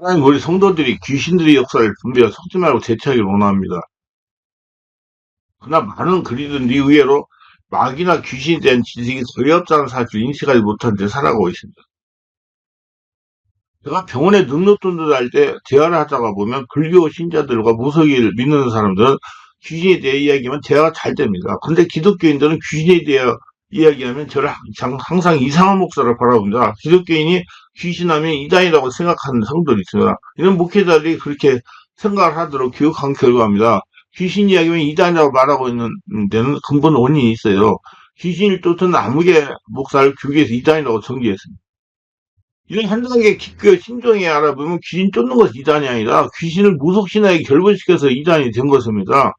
하나님 우리 성도들이 귀신들의 역사를 분별해 속지 말고 대처하기를 원합니다. 그러나 많은 그리들이 의외로 마귀나 귀신에 대한 지식이 거의 없다는 사실을 인식하지 못한 채 살아가고 있습니다. 제가 병원에 눈높돈들 할때 대화를 하다가 보면 불교 신자들과 무속인을 믿는 사람들은 귀신에 대해 이야기하면 대화가 잘 됩니다. 근데 기독교인들은 귀신에 대해 이야기하면 저를 항상 이상한 목소리를 바라봅니다. 기독교인이 귀신하면 이단이라고 생각하는 성도들이 있습니다. 이런 목회자들이 그렇게 생각을 하도록 교육한 결과입니다. 귀신 이야기면 이단이라고 말하고 있는 데는 근본 원인이 있어요. 귀신을 쫓은 암흑의 목사를 교계에서 이단이라고 정지했습니다. 이런 한 단계 기교 신중히 알아보면 귀신 쫓는 것이 이단이 아니라 귀신을 무속신화에 결부시켜서 이단이 된 것입니다.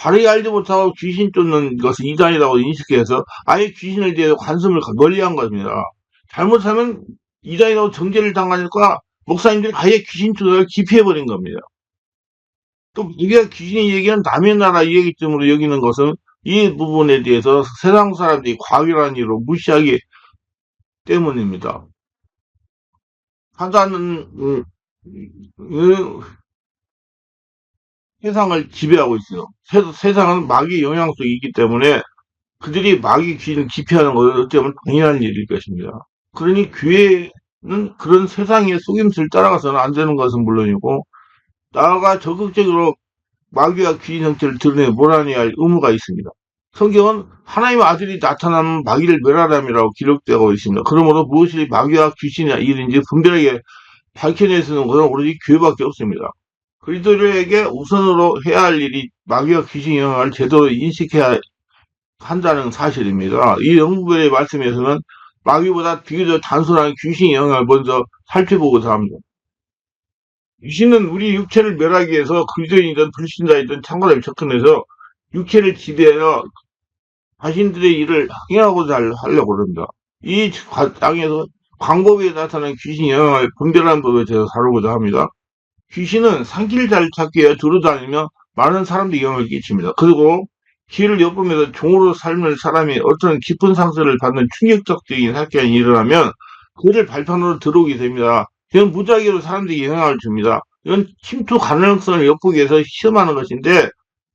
바르게 알지 못하고 귀신 쫓는 것을 이단이라고 인식해서 아예 귀신에 대해 관심을 멀리한 겁니다. 잘못하면 이단이라고 정죄를 당하니까 목사님들이 아예 귀신 쫓아를 기피해버린 겁니다. 또 우리가 귀신이 얘기하는 남의 나라 얘기쯤으로 여기는 것은 이 부분에 대해서 세상 사람들이 과학이라는 이유로 무시하기 때문입니다. 하자는 음, 음, 세상을 지배하고 있어요. 세, 상은 마귀의 영향 속에 있기 때문에 그들이 마귀 귀신을 기피하는 것은 어쩌면 당연한 일일 것입니다. 그러니 교회는 그런 세상의 속임수를 따라가서는 안 되는 것은 물론이고 나아가 적극적으로 마귀와 귀신 형태를 드러내 몰아내야 할 의무가 있습니다. 성경은 하나님의 아들이 나타나면 마귀를 멸하람이라고 기록되고 있습니다. 그러므로 무엇이 마귀와 귀신이 일인지 분별하게 밝혀내서는 것은 오로지 교회밖에 없습니다. 그리스도에게 우선으로 해야 할 일이 마귀와 귀신 영향을 제대로 인식해야 한다는 사실입니다. 이 영부별의 말씀에서는 마귀보다 비교적 단순한 귀신 영향을 먼저 살펴보고자 합니다. 귀신은 우리 육체를 멸하기 위해서 그리스도인이든 불신자이든 창고를 접근해서 육체를 지배하여 자신들의 일을 행하고자 하려고 합니다. 이 땅에서 광법에 나타난 귀신 영향을 분별하는 법에 대해서 다루고자 합니다. 귀신은 산길 잘 찾기 위해 두루다니며 많은 사람들이 영향을 끼칩니다. 그리고 길을 엿보면서 종으로 삶을 사람이 어떤 깊은 상처를 받는 충격적인 사건이 일어나면 그를 발판으로 들어오게 됩니다. 이건 무작위로 사람들이 영향을 줍니다. 이건 침투 가능성을 엿보기 위해서 시험하는 것인데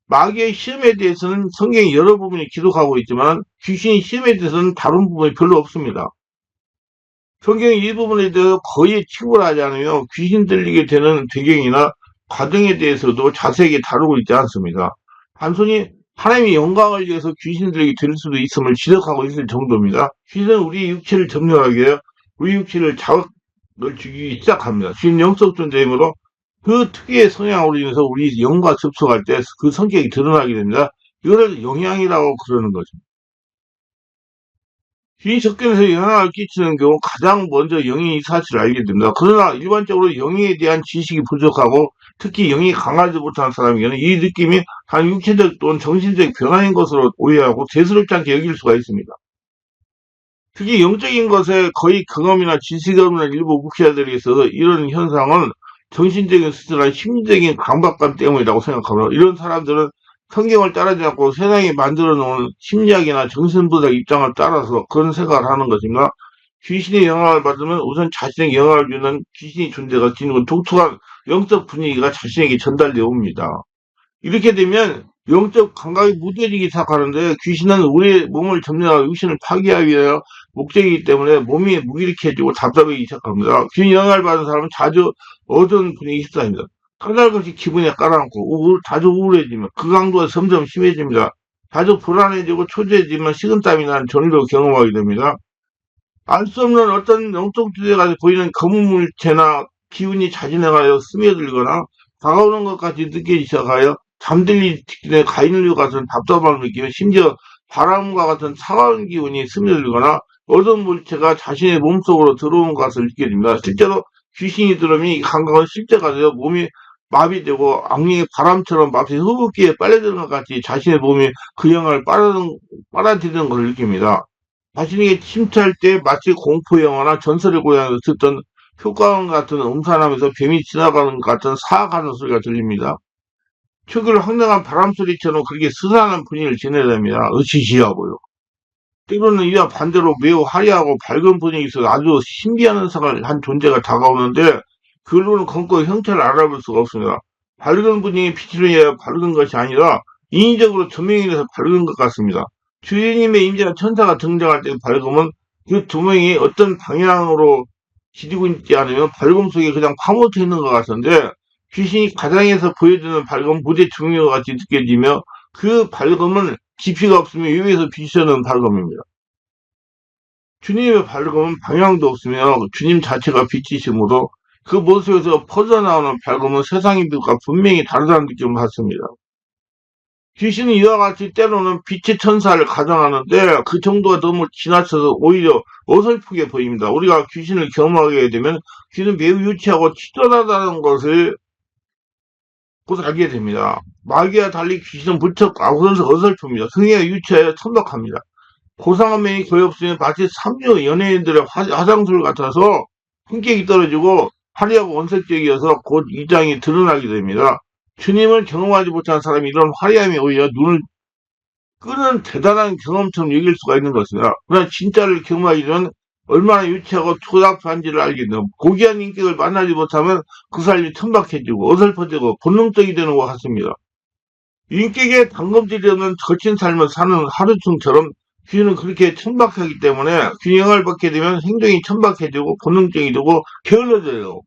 마귀의 시험에 대해서는 성경이 여러 부분이 기록하고 있지만 귀신의 시험에 대해서는 다른 부분이 별로 없습니다. 성경이 이 부분에 대해서 거의 치고를 하지 않으며 귀신 들리게 되는 배경이나 과정에 대해서도 자세하게 다루고 있지 않습니다. 단순히 하나님의 영광을 위해서 귀신 들리게 될 수도 있음을 지적하고 있을 정도입니다. 귀신은 우리 육체를 점령하기 위해 우리 육체를 자극을 주기 시작합니다. 귀신 영적 존재이므로 그 특유의 성향으로 인해서 우리 영과 접촉할 때 그 성격이 드러나게 됩니다. 이거를 영향이라고 그러는 거죠. 귀인 접견에서 영향을 끼치는 경우 가장 먼저 영이 이 사실을 알게 됩니다. 그러나 일반적으로 영에 대한 지식이 부족하고 특히 영이 강하지 못한 사람에게는 이 느낌이 단 육체적 또는 정신적 변화인 것으로 오해하고 대수롭지 않게 여길 수가 있습니다. 특히 영적인 것에 거의 경험이나 지식이 없는 일부 목회자들이 있어서 이런 현상은 정신적인 스트레스나 심리적인 강박감 때문이라고 생각합니다. 이런 사람들은 성경을 따르지 않고 세상이 만들어 놓은 심리학이나 정신분석 입장을 따라서 그런 생각을 하는 것입니다. 귀신의 영향을 받으면 우선 자신에게 영향을 주는 귀신의 존재가 지니고 독특한 영적 분위기가 자신에게 전달되어 옵니다. 이렇게 되면 영적 감각이 무뎌지기 시작하는데 귀신은 우리의 몸을 점령하고 육신을 파괴하기 위하여 목적이기 때문에 몸이 무기력해지고 답답해지기 시작합니다. 귀신 영향을 받은 사람은 자주 어두운 분위기 휩싸입니다. 까닭없이 기분에 깔아앉고 우울, 자주 우울해지면 그 강도가 점점 심해집니다. 자주 불안해지고 초조해지면 식은땀이 나는 전도 경험하게 됩니다. 알 수 없는 어떤 영적 주제가 보이는 검은 물체나 기운이 자진해 가여 스며들거나 다가오는 것까지 느껴지기 시작하여 잠들기 직전에 가인류 같은 답답함을 느끼며 심지어 바람과 같은 차가운 기운이 스며들거나 어두운 물체가 자신의 몸속으로 들어온 것을 느끼게 됩니다. 실제로 귀신이 들어오면 이 감각은 실제가 되어 몸이 마비되고 악령의 바람처럼 마치 흡흡기에 빨려드는 것 같이 자신의 몸이 그 영향을 빨아든, 빨아들이는 것을 느낍니다. 자신에게 침투할 때 마치 공포 영화나 전설의 고향에서 듣던 효과음 같은 음산하면서 뱀이 지나가는 것 같은 사악하는 소리가 들립니다. 특유를 황당한 바람 소리처럼 그렇게 스산한 분위기를 지내냅니다. 으시시하고요. 때로는 이와 반대로 매우 화려하고 밝은 분위기 속에 아주 신비한 현상을 한 존재가 다가오는데 그걸로는 검고 형태를 알아볼 수가 없습니다. 밝은 분이 빛으로 인하여 밝은 것이 아니라 인위적으로 조명이 돼서 밝은 것 같습니다. 주인님의 임재나 천사가 등장할 때 밝음은 그 조명이 어떤 방향으로 지리고 있지 않으면 밝음 속에 그냥 파묻혀 있는 것 같은데 귀신이 가장에서 보여주는 밝음 무대 조명과 같이 느껴지며 그 밝음은 깊이가 없으며 위에서 비치는 밝음입니다. 주님의 밝음은 방향도 없으며 주님 자체가 빛이시므로 그 모습에서 퍼져나오는 밝음은 세상의 빛과 분명히 다르다는 느낌을 받습니다. 귀신은 이와 같이 때로는 빛의 천사를 가정하는데 그 정도가 너무 지나쳐서 오히려 어설프게 보입니다. 우리가 귀신을 경험하게 되면 귀신은 매우 유치하고 치졸하다는 것을 곧 알게 됩니다. 마귀와 달리 귀신은 무척 아우성서 어설픕니다. 흥에 유치하여 천박합니다. 고상한 면이 거의 없으면 마치 삼류 연예인들의 화, 화장술 같아서 품격이 떨어지고 화려하고 원색적이어서 곧 이장이 드러나게 됩니다. 주님을 경험하지 못한 사람이 이런 화려함이 오히려 눈을 끄는 대단한 경험처럼 여길 수가 있는 것입니다. 그러나 진짜를 경험하기는 얼마나 유치하고 투닥한지를 알게 되고 고귀한 인격을 만나지 못하면 그 삶이 천박해지고 어설퍼지고 본능적이 되는 것 같습니다. 인격에 당금질이 없는 거친 삶을 사는 하루충처럼 귀는 그렇게 천박하기 때문에 균형을 받게 되면 행동이 천박해지고 본능적이 되고 게을러져요.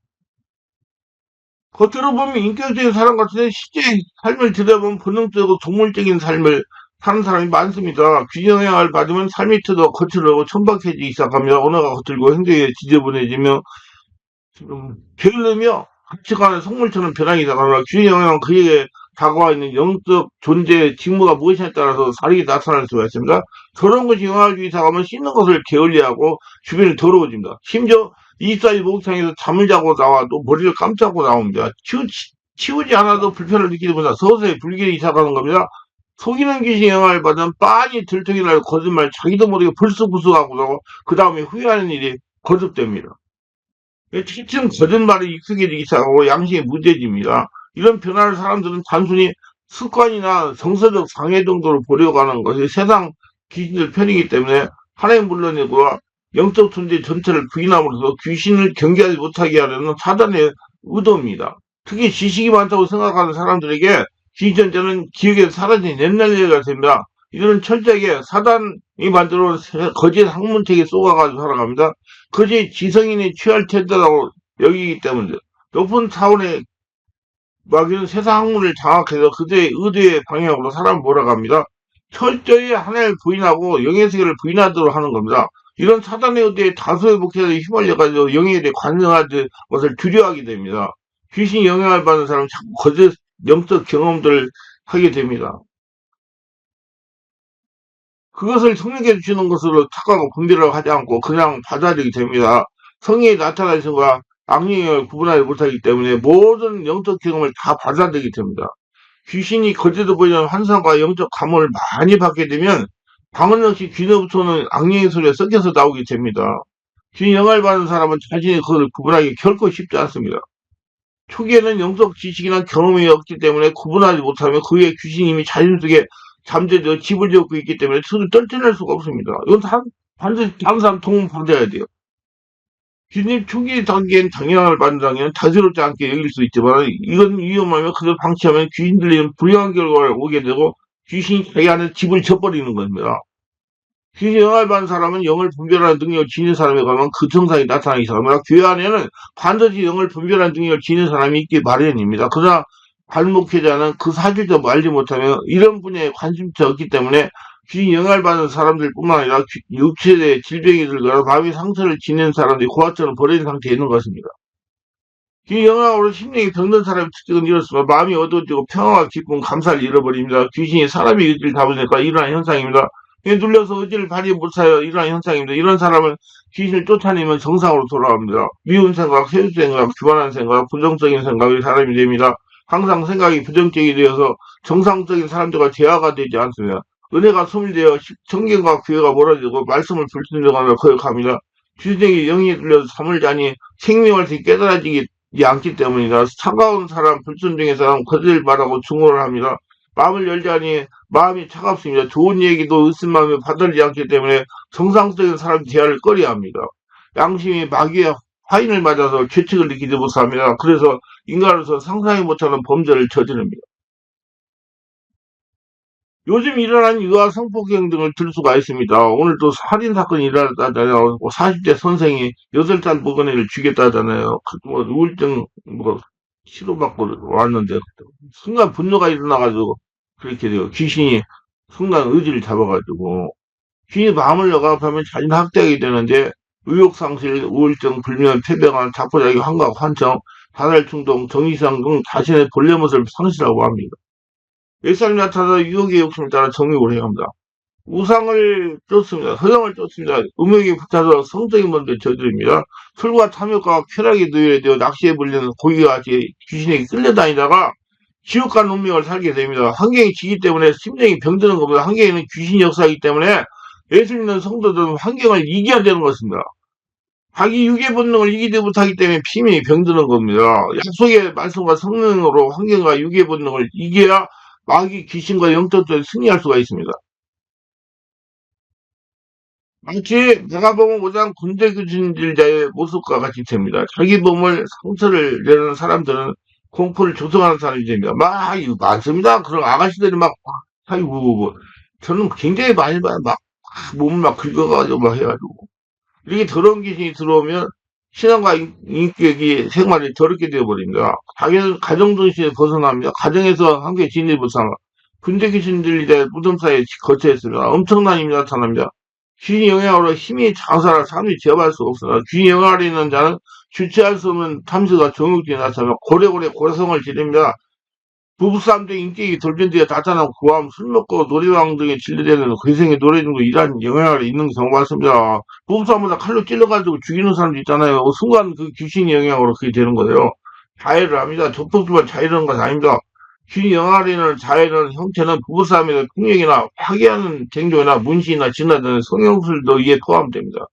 겉으로 보면 인격적인 사람 같은데 실제 삶을 들여다보면 본능적이고 동물적인 삶을 사는 사람이 많습니다. 균형을 받으면 삶이 트도 거칠고 천박해지기 시작하며 언어가 거칠고 행동이 지저분해지며 좀 게을르며 가치관의 속물처럼 변하기 시작합니다. 균형은 그에게 다가와 있는 영적 존재의 직무가 무엇이냐에 따라서 다르게 나타날 수가 있습니다. 저런 것이 주기 시작하면 씻는 것을 게을리하고 주변이 더러워집니다. 심지어 24일 목욕탕에서 잠을 자고 나와도 머리를 깜짝고 나옵니다. 치우, 치우 지 않아도 불편을 느끼는 보다 서서히 불길이 시작하는 겁니다. 속이는 귀신 영화를 받은 빤히 들통이나 거짓말 자기도 모르게 불쑥불쑥하고 그 다음에 후회하는 일이 거듭됩니다. 차츰 거짓말이 익숙해지기 시작하고 양심이 무뎌집니다. 이런 변화를 사람들은 단순히 습관이나 정서적 상해 정도로 보려고 하는 것이 세상 귀신들 편이기 때문에 하나님 물론이고 영적 존재 전체를 부인함으로써 귀신을 경계하지 못하게 하려는 사단의 의도입니다. 특히 지식이 많다고 생각하는 사람들에게 존재는 기억에서 사라진 옛날 얘기가 됩니다. 이들은 철저하게 사단이 만들어 놓은 거짓 학문책에 쏘아가지고 살아갑니다. 거짓 지성인이 취할 텐데라고 여기기 때문에 높은 차원의 마귀는 세상 학문을 장악해서 그들의 의도의 방향으로 사람을 몰아갑니다. 철저히 하나님을 부인하고 영의 세계를 부인하도록 하는 겁니다. 이런 사단의 의도에 다수의 목회자들이 휘말려가지고 영에 대해 관여하는 것을 두려워하게 됩니다. 귀신 영향을 받는 사람은 자꾸 거짓 영적 경험들을 하게 됩니다. 그것을 성령께 주시는 것으로 착각하고 분별을 하지 않고 그냥 받아들이게 됩니다. 성령이 나타나신 것과 악령을 구분하지 못하기 때문에 모든 영적 경험을 다 받아들이게 됩니다. 귀신이 거제도 보이는 환상과 영적 감흥을 많이 받게 되면 방언 역시 귀로부터는 악령의 소리가 섞여서 나오게 됩니다. 귀 영을 받은 사람은 자신이 그것을 구분하기 결코 쉽지 않습니다. 초기에는 영적 지식이나 경험이 없기 때문에 구분하지 못하면 그의 귀신이 이미 자신 속에 잠재되어 집을 지었고 있기 때문에 스스로 떨쳐낼 수가 없습니다. 이건 다, 반드시 다른 사람 도움 받아야 돼요. 귀신 초기 당연을 받는 단계는 다스럽지 않게 여길 수 있지만 이건 위험하면 그걸 방치하면 귀신들이 불량한 결과를 오게 되고 귀신이 자기 안에 집을 져버리는 겁니다. 귀신 영을 받은 사람은 영을 분별하는 능력을 지닌 사람에 가면 그 증상이 나타나기 시작합니다. 교회 안에는 반드시 영을 분별하는 능력을 지닌 사람이 있기 마련입니다. 그러나 발목회자는 그 사실도 알지 못하며 이런 분야에 관심도 없기 때문에 귀신 영향을 받는 사람들 뿐만 아니라 육체의 질병이 들거나 마음의 상처를 지닌 사람들이 고아처럼 버린 상태에 있는 것입니다. 귀신 영향으로 심령이 병든 사람의 특징은 이렇습니다. 마음이 어두워지고 평화와 기쁨, 감사를 잃어버립니다. 귀신이 사람의 의지를 잡으니까 일어나는 현상입니다. 눌려서 의지를 발휘 못하여 일어나는 현상입니다. 이런 사람은 귀신을 쫓아내면 정상으로 돌아갑니다. 미운 생각, 세수 생각, 교만한 생각, 부정적인 생각이 사람이 됩니다. 항상 생각이 부정적이 되어서 정상적인 사람들과 대화가 되지 않습니다. 은혜가 소멸되어 성경과 교회가 멀어지고 말씀을 불순종하며 거역합니다. 주생이 영이 들려서 잠을 자니 생명을 깨달아지지 않기 때문이다. 차가운 사람, 불순종의 사람, 거짓을 말하고 증오를 합니다. 마음을 열자니 마음이 차갑습니다. 좋은 얘기도 으쓴 마음에 받아들이지 않기 때문에 정상적인 사람 대화를 꺼려합니다. 양심이 마귀의 화인을 맞아서 죄책을 느끼지 못합니다. 그래서 인간으로서 상상이 못하는 범죄를 저지릅니다. 요즘 일어난 유아 성폭행 등을 들 수가 있습니다. 오늘 또 살인 사건이 일어났다잖아요. 40대 선생이 8살 먹은 애를 죽였다잖아요. 그뭐 우울증 뭐 치료받고 왔는데 순간 분노가 일어나가지고 그렇게 돼요. 귀신이 순간 의지를 잡아가지고 귀신이 마음을 억압하면 자신 학대하게 되는데 의욕상실, 우울증, 불면, 폐병환, 자포자기, 환각, 환청, 다달 충동, 정의상 등 자신의 본래 모습을 상실하고 합니다. 일상이 나타나서 유혹의 욕심을 따라 정욕을 해야 합니다. 우상을 쫓습니다. 허영을 쫓습니다. 음욕에 붙어서 성적인 범죄를 저지릅니다. 술과 탐욕과 쾌락에 노예되어 낚시에 불리는 고기같이 귀신에게 끌려다니다가 지옥 간 운명을 살게 됩니다. 환경이 지기 때문에 심정이 병드는 겁니다. 환경에는 귀신 역사이기 때문에 예수 믿는 성도들은 환경을 이겨야 되는 것입니다. 자기 유괴 본능을 이기지 못하기 때문에 피임이 병드는 겁니다. 약속의 말씀과 성능으로 환경과 유괴 본능을 이겨야 마귀 귀신과 영적들을 승리할 수가 있습니다. 마치 보면 오장 군대 귀신들자의 모습과 같이 됩니다. 자기 몸을 상처를 내는 사람들은 공포를 조성하는 사람이 됩니다. 막, 많습니다. 그런 아가씨들이 막, 아이고, 저는 굉장히 많이 봐요. 막, 몸을 막 긁어가지고 막 해가지고. 이렇게 더러운 귀신이 들어오면 신앙과 인- 인격이 생활이 더럽게 되어버립니다. 가정, 가정정신에 벗어납니다. 가정에서 함께 지내지 못합니다. 군대 귀신들이 내 무덤 사이에 거쳐 있습니다. 엄청난 힘이 나타납니다. 귀신 영향으로 힘이 장사라 사람이 제어할 수 없습니다. 귀신 영향 아래 있는 자는 주체할 수 없는 탐색과 정욕들이 나타나며 고래고래 고래성을 지릅니다. 부부싸움도 인격이 돌변되어 나타나고 구함, 술 먹고 노래방 등에 진료되는 괴생의 노래 등도 이러한 영향을 있는 경우가 많습니다. 부부싸움보다 칼로 찔러가지고 죽이는 사람도 있잖아요. 순간 그 귀신의 영향으로 그게 되는 거예요. 자해를 합니다. 조폭들만 자해하는 것이 아닙니다. 귀신 영향하는 자해하는 형태는 부부싸움이나 폭력이나 파괴하는 쟁조나 문신이나 진화 등 성형술도 이에 포함됩니다.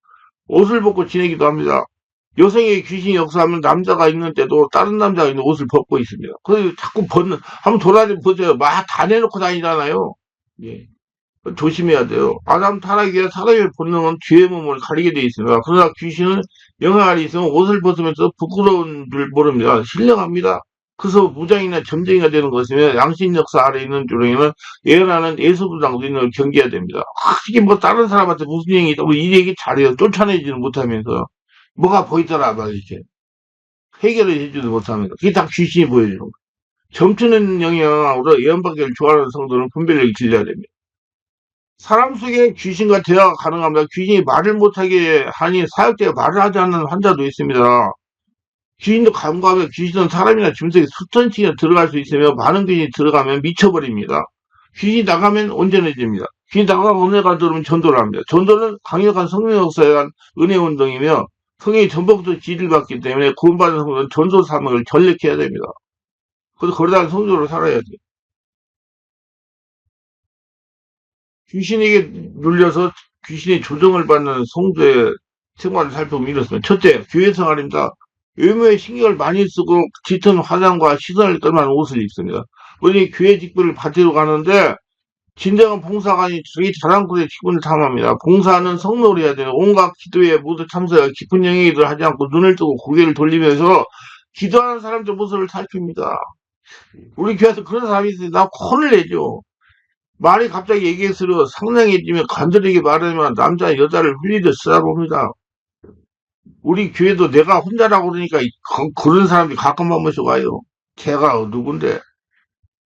옷을 벗고 지내기도 합니다. 여성의 귀신이 역사하면 남자가 있는 때도 다른 남자가 있는 옷을 벗고 있습니다. 그래서 자꾸 벗는, 한번 돌아다니 보세요. 막 다 내놓고 다니잖아요. 예. 조심해야 돼요. 아담 타락에 사람의 본능은 뒤의 몸을 가리게 되어 있습니다. 그러나 귀신은 영향이 있으면 옷을 벗으면서 부끄러운 줄 모릅니다. 신령합니다. 그래서 무장이나 점쟁이가 되는 것이면 양심 역사 아래 있는 조령에는 예언하는 예수부장도 경계해야 됩니다. 확실히 뭐 다른 사람한테 무슨 얘기 있다고 이 얘기 잘해요. 쫓아내지는 못하면서. 뭐가 보이더라, 막 이렇게. 해결을 해주지 못합니다. 그게 다 귀신이 보여주는 거예요. 점치는 영향으로 예언받기를 좋아하는 성도는 분별력이 길러야 됩니다. 사람 속에 귀신과 대화가 가능합니다. 귀신이 말을 못하게 하니 사역자가 말을 하지 않는 환자도 있습니다. 귀신도 감각하면 귀신은 사람이나 짐승에 수천씩이나 들어갈 수 있으며 많은 귀신이 들어가면 미쳐버립니다. 귀신이 나가면 온전해집니다. 귀신이 나가고 은혜가 들어오면 전도를 합니다. 전도는 강력한 성령 역사에 의한 은혜 운동이며 성령이 전부터 지지를 받기 때문에 구원받은 성도는 전도 사명을 전력해야 됩니다. 그래서 거룩한 성도로 살아야 돼요. 귀신에게 눌려서 귀신의 조정을 받는 성도의 생활을 살펴보면 이렇습니다. 첫째, 교회 생활입니다. 외모에 신경을 많이 쓰고 짙은 화장과 시선을 끌만한 옷을 입습니다. 우리 교회 직분을 받으러 가는데 진정한 봉사관이 자기 자랑꾼의 직분을 탐합니다. 봉사는 성로를 해야 되는 온갖 기도에 모두 참석해 깊은 영역을 하지 않고 눈을 뜨고 고개를 돌리면서 기도하는 사람들 모습을 살핍니다. 우리 교회에서 그런 사람이 있으니 나 혼을 내죠. 말이 갑자기 얘기했으려 상냥해지면 간절하게 말하면 남자 여자를 흘리듯 쓰다봅니다. 우리 교회도 내가 혼자라고 그러니까 그- 그런 사람이 가끔 한 번씩 와요. 제가 누군데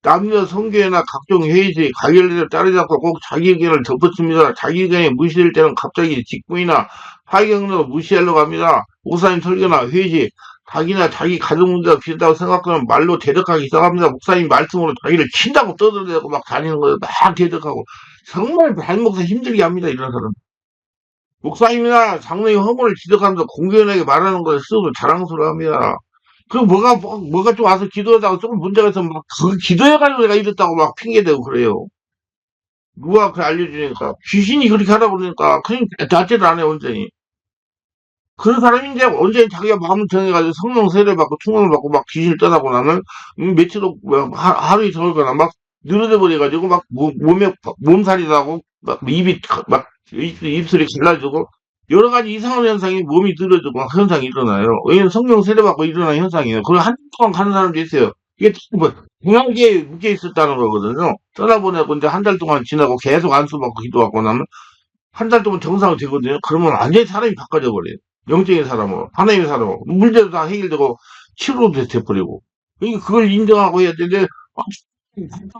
남녀 성교회나 각종 회의지 가결을 따르지 않고 꼭 자기 의견을 덮었습니다. 자기 의견이 무시될 때는 갑자기 직분이나 파경으로 무시하려고 합니다. 목사님 설교나 회의지 자기나 자기 가정 문제가 비슷하다고 생각하면 말로 대적하기 시작합니다. 목사님 말씀으로 자기를 친다고 떠들어대고 막 다니는 거예요. 막 대적하고 정말 발목서 힘들게 합니다. 이런 사람. 목사님이나 장로님 허물을 지적하면서 공개연하게 말하는 것을 스스로 자랑스러워합니다. 그 뭐가 뭐, 뭐가 좀 와서 기도하다가 조금 문제가 있으면 막그 기도해가지고 내가 이랬다고 막 핑계대고 그래요. 누가 그 알려주니까 귀신이 그렇게 하라고 그러니까 그냥 자체를 안 해 완전히. 그런 사람이 이제 언제 자기가 마음을 정해가지고 성령 세례 받고 충만을 받고 막 귀신을 떠나고 나면 음, 며칠 후 뭐, 하, 하루 이틀 걸거나 막 늘어져 버려가지고 막 몸, 몸에 몸살이 나고 막 입이 막 입- 입술이 갈라지고 여러 가지 이상한 현상이 몸이 늘어지고 현상이 일어나요. 왜냐면 성령 세례받고 일어나는 현상이에요. 그걸 한달 동안 가는 사람도 있어요. 이게 뭐 공양계에 묶여 있었다는 거거든요. 떠나보내고 이제 한 달 동안 지나고 계속 안수받고 기도하고 나면 한 달 동안 정상이 되거든요. 그러면 완전히 사람이 바꿔져 버려요. 영적인 사람으로, 하나님의 사람으로. 문제도 다 해결되고 치료도 돼버리고. 그러니까 그걸 인정하고 해야 되는데 아,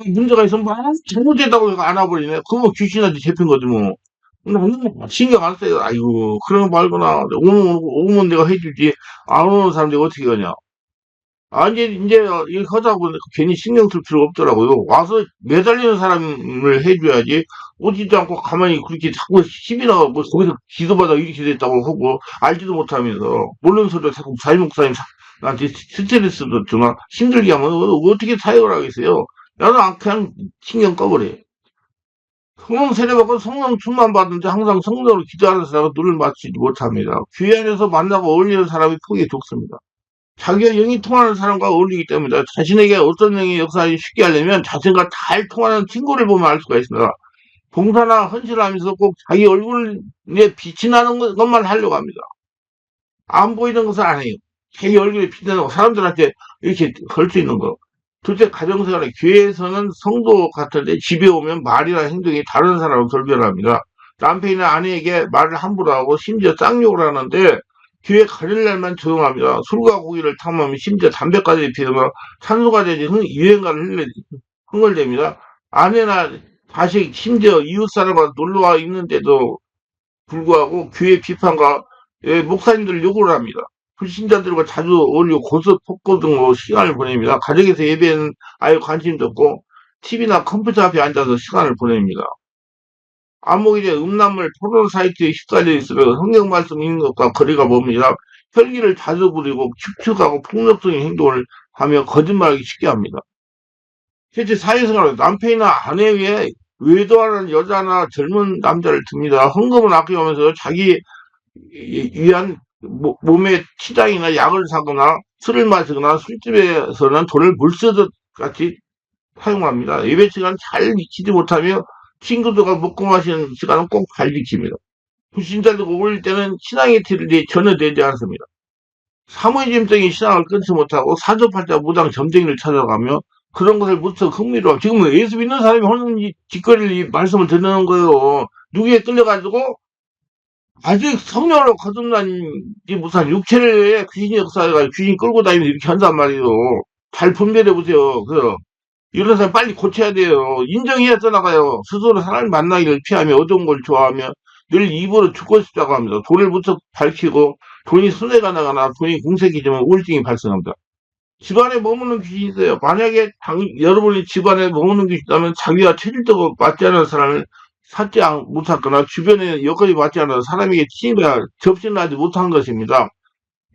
문제가 있으면 막 잘못됐다고 해서 안아버리네. 그러면 귀신한테 잡힌 거지 뭐. 나는 신경 안 써요. 아이고, 그런 거 말거나. 오면, 오면 내가 해주지. 안 오는 사람들이 어떻게 하냐. 아, 이제, 이제, 일 하다 보니까 괜히 신경 쓸 필요 없더라고요. 와서 매달리는 사람을 해줘야지. 오지도 않고 가만히 그렇게 자꾸 힘이 나고, 거기서 기도받아 이렇게 됐다고 하고, 알지도 못하면서, 모르는 소리를 자꾸 사회목사님 나한테 스트레스도 주나, 힘들게 하면 어- 어떻게 사역을 하겠어요? 나는 안- 그냥 신경 꺼버려요. 성령 세례받고 성령 충만 받은데 항상 성령으로 기도하는 사람은 눈을 맞추지 못합니다. 교회 안에서 만나고 어울리는 사람이 폭이 좁습니다. 자기가 영이 통하는 사람과 어울리기 때문에 자신에게 어떤 영의 역사를 쉽게 하려면 자신과 잘 통하는 친구를 보면 알 수가 있습니다. 봉사나 헌신을 하면서 꼭 자기 얼굴에 빛이 나는 것- 것만 하려고 합니다. 안 보이는 것은 안 해요. 자기 얼굴에 빛이 나는 거, 사람들한테 이렇게 걸 수 있는 거. 둘째, 가정생활에 교회에서는 성도 같은데 집에 오면 말이나 행동이 다른 사람을 돌변합니다. 남편이나 아내에게 말을 함부로 하고 심지어 쌍욕을 하는데 교회 가릴 날만 조용합니다. 술과 고기를 탐하면 심지어 담배까지 피우며 찬소가 되지 흥- 유행가를 흥얼댑니다. 아내나 자식 심지어 이웃 사람과 놀러와 있는데도 불구하고 교회 비판과 예, 목사님들 욕을 합니다. 불신자들과 자주 어울리고 고소폭고 등으로 시간을 보냅니다. 가정에서 예배는 아예 관심도 없고 TV나 컴퓨터 앞에 앉아서 시간을 보냅니다. 암흑일에 음란물 포르노 사이트에 휩싸려 있으며 성경 말씀 읽는 것과 거리가 멉니다. 혈기를 자주 부리고 축축하고 폭력적인 행동을 하며 거짓말하기 쉽게 합니다. 실제 사회생활에 남편이나 아내 위에 외도하는 여자나 젊은 남자를 듭니다. 헌금을 아껴가면서 자기 위한 모- 몸에 치장이나 약을 사거나 술을 마시거나 술집에서는 돈을 물쓰듯 같이 사용합니다. 예배 시간 잘 지키지 못하며 친구들과 먹고 마시는 시간은 꼭 잘 지킵니다. 불신자들과 어울릴 때는 신앙의 틀이 전혀 되지 않습니다. 사모님적인 신앙을 끊지 못하고 사조팔자 무당 점쟁이를 찾아가며 그런 것을 무척 흥미로워. 지금 예수 믿는 사람이 이 짓거리를 이 말씀을 듣는 거예요. 누구에 끌려가지고 아직 성령으로 거듭난지 무슨 육체를 귀신이 역사해가지고 귀신 끌고 다니면서 이렇게 한단 말이에요. 잘 분별해 보세요. 그 이런 사람 빨리 고쳐야 돼요. 인정해야 떠나가요. 스스로 사람을 만나기를 피하며 어두운 걸 좋아하며 늘 입으로 죽고 싶다고 합니다. 돈을 무척 밝히고 돈이 손해가 나거나 돈이 공색이 되면 우울증이 발생합니다. 집안에 머무는 귀신이 있어요. 만약에 당- 여러분이 집안에 머무는 귀신이 있다면 자기와 체질적으로 맞지 않는 사람을 찾지 않- 못했거나 주변에 여건이 맞지 않아서 사람에게 침입해 접신을 하지 못한 것입니다.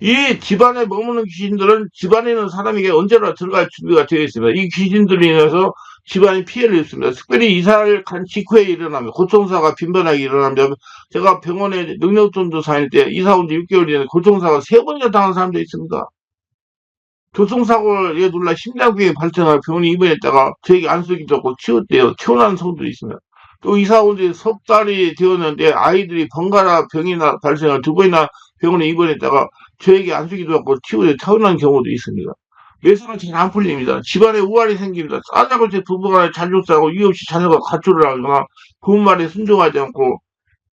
이 집안에 머무는 귀신들은 집안에 있는 사람에게 언제나 들어갈 준비가 되어 있습니다. 이 귀신들로 인해서 집안이 피해를 입습니다. 특별히 이사를 간 직후에 일어나면 고통사가 빈번하게 일어나면 제가 병원에 능력전도 다닐 때 이사 온 지 6개월 전에 고통사가 세 번이나 당한 사람도 있습니다. 교통사고에 놀라 심장병이 발생하여 병원에 입원했다가 저에게 안수기도 없고 치웠대요. 태어난 성도 있습니다. 또 이사 온 지 석 달이 되었는데 아이들이 번갈아 병이나 발생을 두 번이나 병원에 입원했다가 저에게 안수기도 없고 치우에 태어난 경우도 있습니다. 매사가 잘안 풀립니다. 집안에 우환이 생깁니다. 싸다고 제 부부간에 잘못 싸고 이유 없이 자녀가 가출을 하거나 부모 말에 순종하지 않고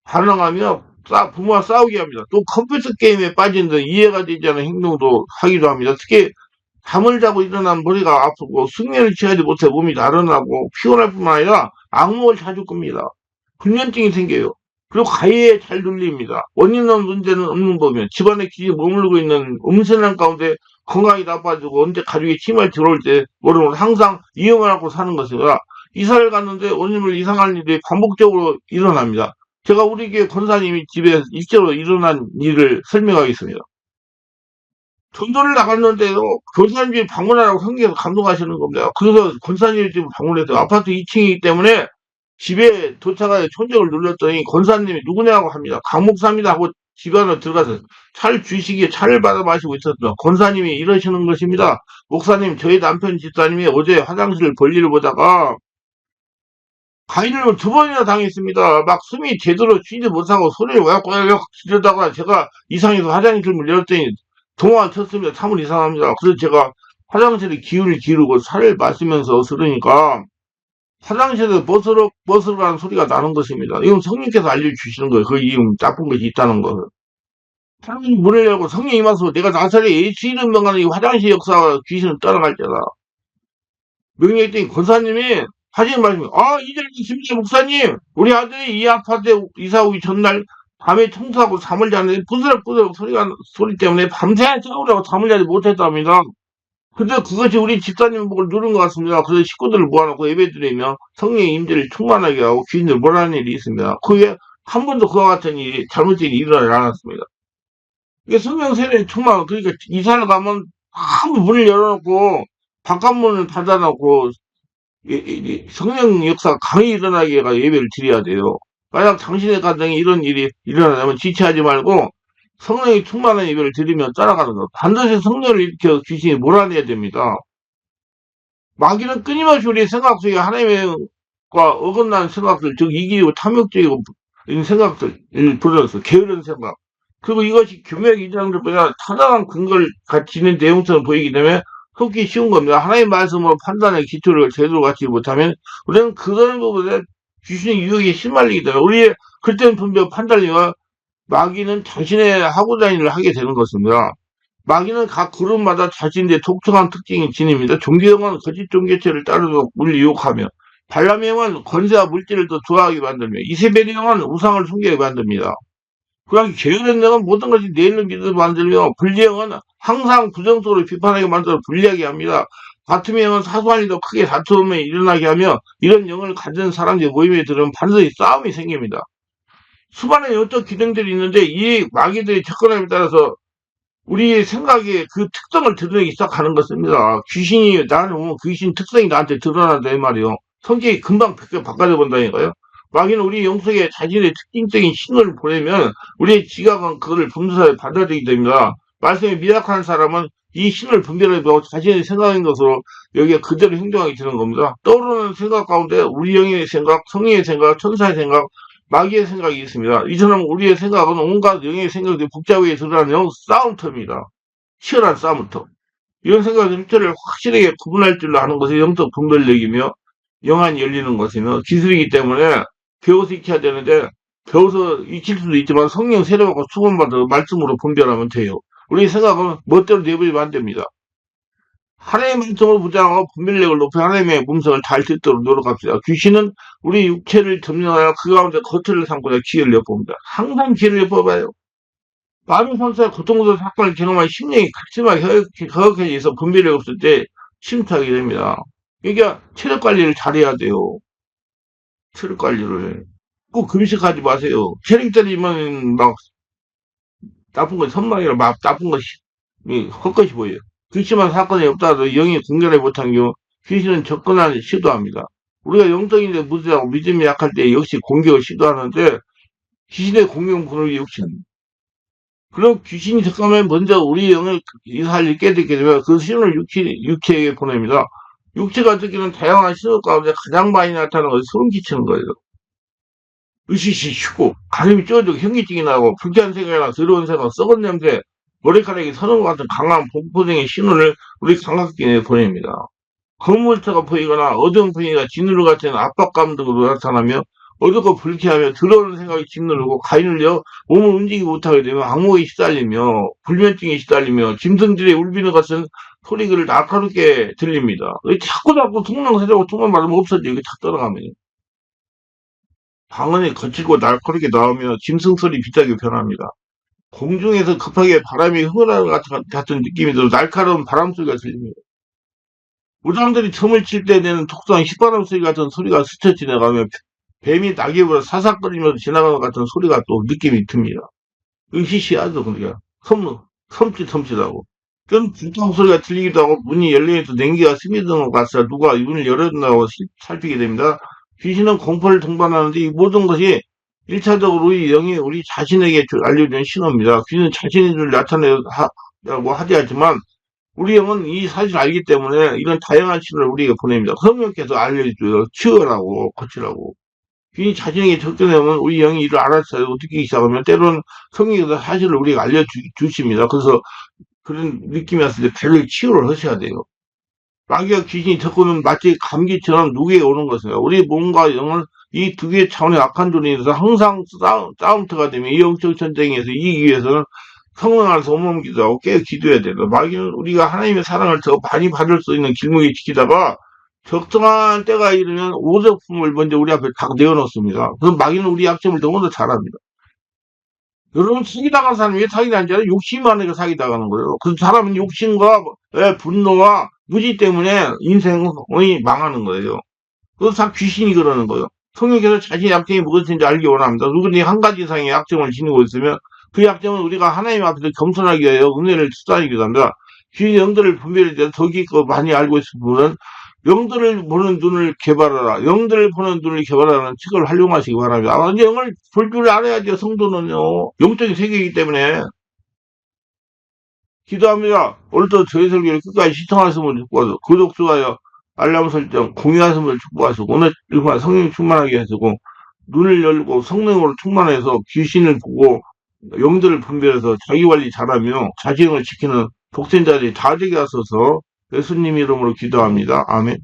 반항하며 싸, 부모와 싸우게 합니다. 또 컴퓨터 게임에 빠진 듯 이해가 되지 않는 행동도 하기도 합니다. 특히 잠을 자고 일어나면 머리가 아프고 숙면을 취하지 못해 몸이 나른하고 피곤할 뿐만 아니라 악몽을 자주 꿉니다. 불면증이 생겨요. 그리고 가해에 잘 눌립니다. 원인은 문제는 없는 법이면 집안에 귀신이 머물고 있는 음란한 가운데 건강이 나빠지고 언제 가족이 침을 들어올 때 모르면 항상 이용을 하고 사는 것이라 이사를 갔는데 원인을 이상한 일이 반복적으로 일어납니다. 제가 우리 교회 권사님이 집에 일제로 일어난 일을 설명하겠습니다. 전도를 나갔는데요. 권사님이 방문하라고 성경에서 감동하시는 겁니다. 그래서 권사님이 지금 방문해서 아파트 2층이기 때문에 집에 도착하여 천정을 눌렀더니 권사님이 누구냐고 합니다. 강목사입니다 하고 집 안으로 들어가서 차를 주시기에 차를 받아 마시고 있었습니다. 권사님이 이러시는 것입니다. 목사님, 저희 남편 집사님이 어제 화장실 볼일을 보다가 가인을 두 번이나 당했습니다. 막 숨이 제대로 쉬지 못하고 소리를 왜곡왜곡 지르다가 제가 이상해서 화장실을 열었더니 동화를 쳤습니다. 참을 이상합니다. 그래서 제가 화장실에 기운을 기르고 살을 마시면서 들으니까 화장실에서 버스럭 버스럭하는 소리가 나는 것입니다. 이건 성령께서 알려주시는 거예요. 그 이름 나쁜 것이 있다는 것을. 하나님이 문을 열고 성령이 임하소 내가 나사렛 예수 이름 명하는 이 화장실 역사와 귀신을 떠나갈 때다. 명령했더니 권사님이 하시는 말씀이 아 이제 김재 목사님 우리 아들이 이 아파트에 이사 오기 전날 밤에 청소하고 잠을 자는데 부스럭부스럭 소리가 소리 때문에 밤새 싸우려고 잠을 자지 못했답니다. 근데 그것이 우리 집사님 목을 누른 것 같습니다. 그래서 식구들을 모아놓고 예배 드리며 성령의 임재를 충만하게 하고 귀신을 몰아내는 일이 있습니다. 그게 한 번도 그와 같은 일이 잘못된 일이 일어나지 않았습니다. 이게 성령 세례 충만 그러니까 이사를 가면 아무 문을 열어놓고 바깥문을 닫아놓고 성령 역사가 강히 일어나게 해가 예배를 드려야 돼요. 만약 당신의 가정에 이런 일이 일어나면 지체하지 말고 성령이 충만한 예배를 드리며 따라가는 것. 반드시 성령을 일으켜 귀신이 몰아내야 됩니다. 마귀는 끊임없이 우리 생각 속에 하나님과 어긋난 생각들, 즉 이기고 탐욕적이고 이런 생각들을 불러서 게으른 생각. 그리고 이것이 규명 이장들보다 타당한 근거를 가지는 내용처럼 보이기 때문에 속기 쉬운 겁니다. 하나님의 말씀으로 판단의 기초를 제대로 갖지 못하면 우리는 그런 부분에 귀신의 유혹에 시말리기 때문에 우리의 그때는 분명 판단력과 마귀는 자신의 하고 다니를 하게 되는 것입니다. 마귀는 각 그룹마다 자신의 독특한 특징이 지닙니다. 종교형은 거짓 종교체를 따르도록 물 유혹하며 발람형은 권세와 물질을 더 좋아하게 만들며 이세벨형은 우상을 숨기게 만듭니다. 그러나 게으른 영은 모든 것이 내일로 믿어 만들며 불리형은 항상 부정적으로 비판하게 만들어 불리하게 합니다. 영은 사소한 일도 크게 다툼이 일어나게 하며 이런 영을 가진 사람들이 모임에 들으면 반드시 싸움이 생깁니다. 수많은 영적 기능들이 있는데 이 마귀들의 접근함에 따라서 우리의 생각에 그 특성을 드러내기 시작하는 것입니다. 귀신이 나는 오면 귀신 특성이 나한테 드러난다 이 말이요. 성격이 금방 바꿔져 본다니까요. 마귀는 우리 영속에 자신의 특징적인 신호를 보내면 우리의 지각은 그거를 분별하여 받아들이게 됩니다. 말씀이 미약한 사람은 이 신을 분별하고 자신의 생각인 것으로 여기에 그대로 행동하게 되는 겁니다. 떠오르는 생각 가운데 우리 영의 생각, 성령의 생각, 천사의 생각, 마귀의 생각이 있습니다. 이처럼 우리의 생각은 온갖 영의 생각들이 복잡하게 드러나는 영 싸움터입니다. 치열한 싸움터. 이런 생각의 일체를 확실하게 구분할 줄로 하는 것이 영적 분별력이며 영안이 열리는 것이며 기술이기 때문에 배워서 익혀야 되는데 배워서 익힐 수도 있지만 성령 세례받고 수건받아 말씀으로 분별하면 돼요. 우리 생각은 멋대로 내버리면 안 됩니다. 하나님의 말씀을 부장하고 분별력을 높여 하나님의 음성을 잘 듣도록 노력합시다. 귀신은 우리 육체를 점령하여 그 가운데 겉을 삼고자 기회를 엿봅니다. 항상 기회를 엿봐봐요. 마음의 상처와 고통스러운 사건을 경험한 심령이 각심하게 허역해져서 분별력이 없을 때 침투하게 됩니다. 그러니까 체력 관리를 잘해야 돼요. 체력 관리를. 꼭 금식하지 마세요. 체력 때리면 막 나쁜 거 선망이라 막 나쁜 것이 헛것이 보여요. 그렇지만 사건이 없다도 영이 공개를 못한 경우 귀신은 접근하는 시도합니다. 우리가 영적인데 무지하고 믿음이 약할 때 역시 공격을 시도하는데 귀신의 공격은 그러기 역시 그럼 귀신이 접근하면 먼저 우리 영을 이사를 깨닫게 되면 그 신호를 육체, 육체에게 보냅니다. 육체가 느끼는 다양한 신호 가운데 가장 많이 나타나는 것이 소름 끼치는 거예요. 의식이 쉬고 가슴이 쪄지고 현기증이 나고 불쾌한 생각이나 더러운 생각, 썩은 냄새, 머리카락이 서는 것 같은 강한 공포증의 신호를 우리 감각기에 보냅니다. 건물차가 보이거나 어두운 분위기가 짓누르 같은 압박감 등으로 나타나며 어둡고 불쾌하며 더러운 생각이 짓누르고 가인을려 몸을 움직이지 못하게 되면 악몽에 시달리며 불면증에 시달리며 짐승들의 울비는 같은 소리를 날카롭게 들립니다. 자꾸 자꾸 통랑세자고 통만 맞으면 없어지고 이게 다 떠나가면 방언이 거칠고 날카롭게 나오며 짐승 소리 비슷하게 변합니다. 공중에서 급하게 바람이 흥얼하는 것 같은, 느낌이 들어 날카로운 바람 소리가 들립니다. 무당들이 틈을 칠 때 내는 독성한 휘바람 소리 같은 소리가 스쳐 지나가며 뱀이 낙엽으로 사삭거리면서 지나가는 것 같은 소리가 또 느낌이 듭니다. 으시시하죠, 그러니까. 섬, 섬찟섬찟하고. 좀 불통 소리가 들리기도 하고 문이 열리면서 냉기가 스며드는 것 같아 누가 문을 열어준다고 살피게 됩니다. 귀신은 공포를 동반하는데 이 모든 것이 1차적으로 우리 영이 우리 자신에게 알려준 신호입니다. 귀신은 자신의 줄 나타내라고 하지 않지만 우리 영은 이 사실을 알기 때문에 이런 다양한 신호를 우리에게 보냅니다. 성령께서 알려줘요. 치유라고 고치라고. 귀신이 자신에게 접근하면 우리 영이 이를 알았어요. 어떻게 시작하면 때로는 성경에서 사실을 우리가 알려주십니다. 그래서 그런 느낌이 왔을 때 배를 치유를 하셔야 돼요. 마귀와 귀신이 접근은 마치 감기처럼 누구에게 오는 것이에요. 우리 몸과 영은 이 두 개의 차원의 악한 있어서 항상 싸움, 싸움터가 되면 이 영적 전쟁에서 이기기 위해서는 성령 안에서 온몸 기도하고 깨어 기도해야 돼요. 마귀는 우리가 하나님의 사랑을 더 많이 받을 수 있는 길목에 지키다가 적정한 때가 이르면 오적품을 먼저 우리 앞에 딱 내어놓습니다. 그럼 마귀는 우리 약점을 너무나 잘합니다. 여러분 사기당한 사람이 왜 사기당하는 줄 알아요? 욕심 많으니까 사기당하는 거예요. 그 사람은 욕심과 예, 분노와 무지 때문에 인생이 망하는 거예요. 그것도 다 귀신이 그러는 거예요. 성령께서 자신의 약점이 무엇인지 알기 원합니다. 누구든지 한 가지 이상의 약점을 지니고 있으면 그 약점은 우리가 하나님 앞에서 겸손하게 하여 은혜를 투자하기도 합니다. 귀신 영들을 분별할 때더 깊고 많이 알고 있을 분은 영들을 보는 눈을 개발하라. 영들을 보는 눈을 개발하는 책을 활용하시기 바랍니다. 아, 영을 볼 줄 알아야죠, 성도는요. 영적인 세계이기 때문에. 기도합니다. 오늘도 저희 설교를 끝까지 시청하시는 분들 축복하시고, 구독, 좋아요, 알람 설정, 공유하시는 분들 축복하시고, 오늘 일반 성령 충만하게 하시고, 눈을 열고 성령으로 충만해서 귀신을 보고, 영들을 분별해서 자기 관리 잘하며 자신을 지키는 독생자들이 다 되게 하소서 예수님 이름으로 기도합니다. 아멘.